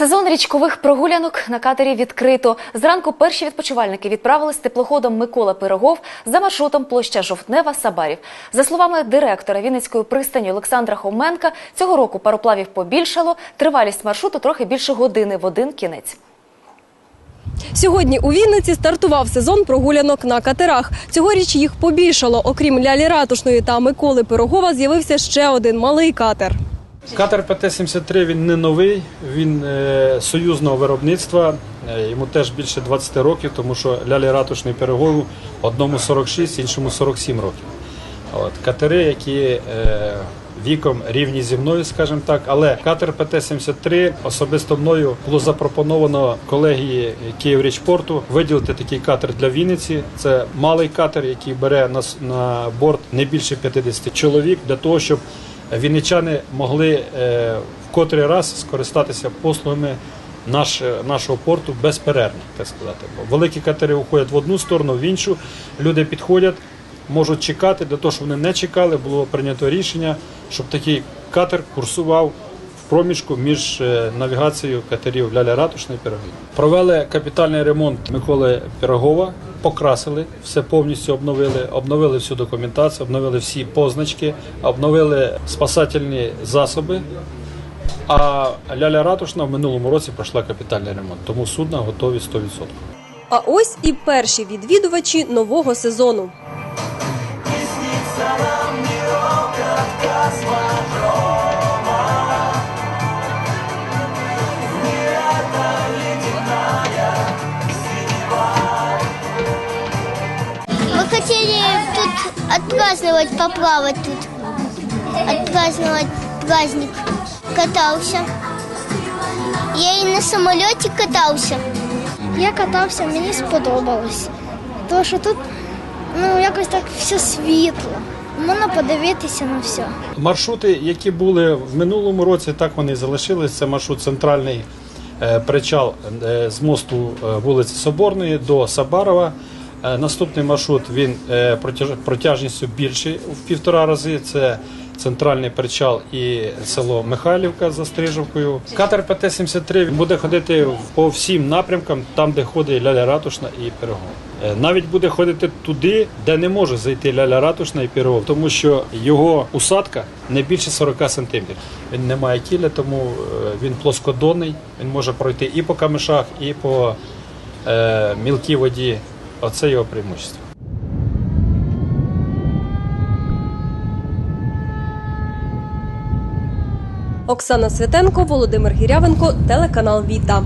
Сезон річкових прогулянок на катері відкрито. Зранку перші відпочивальники відправились теплоходом Микола Пирогов за маршрутом площа Жовтнева Сабарів. За словами директора Вінницької пристані Олександра Хоменка, цього року пароплавів побільшало. Тривалість маршруту трохи більше години в один кінець. Сьогодні у Вінниці стартував сезон прогулянок на катерах. Цьогоріч їх побільшало. Окрім Лялі Ратушної та Миколи Пирогова, з'явився ще один малий катер. Катер ПТ-73 він не новий, він е, союзного виробництва. Е, Йому теж більше 20 років, тому що Лялі Ратушний перегову одному 46, іншому 47 років. От, катери, які е, віком рівні зі мною, скажімо так. Але катер ПТ-73 особисто мною було запропоновано колегії Київрічпорту виділити такий катер для Вінниці. Це малий катер, який бере на, с- на борт не більше 50 чоловік для того, щоб вінничани могли е, в котрий раз скористатися послугами наш, нашого порту безперервно, так сказати. Бо великі катери уходять в одну сторону, в іншу. Люди підходять, можуть чекати. Для того, щоб вони не чекали, було прийнято рішення, щоб такий катер курсував проміжку між е, навігацією катерів Ляля Ратушна і Пірогів. Провели капітальний ремонт Миколи Пірогова, покрасили, все повністю обновили, обновили всю документацію, обновили всі позначки, обновили спасательні засоби. А Ляля Ратушна в минулому році пройшла капітальний ремонт, тому судна готові 100%. А ось і перші відвідувачі нового сезону. Мы хотели тут отпраздновать, поплавать тут. Отпраздновать праздник. Катался. Я и на самолете катался. Я катався, мені сподобалось. Тому що тут ну, якось так все світло. Можна подивитися на все. Маршрути, які були в минулому році, так вони і залишились. Це маршрут центральний е, причал е, з мосту е, вулиці Соборної до Сабарова. Е, Наступний маршрут він е, протяжністю більший в півтора рази. Це центральний причал і село Михайлівка за Стрижовкою. Катер ПТ-73 буде ходити по всім напрямкам, там, де ходить Ляля Ратушна і Пирогов. Е, Навіть буде ходити туди, де не може зайти Ляля Ратушна і Пірогов, тому що його усадка не більше 40 сантиметрів. Він не має кіля, тому він плоскодонний. Він може пройти і по камешах, і по е, мілкій воді. Оце його преимущество. Оксана Святенко, Володимир Гірявенко, телеканал Віта.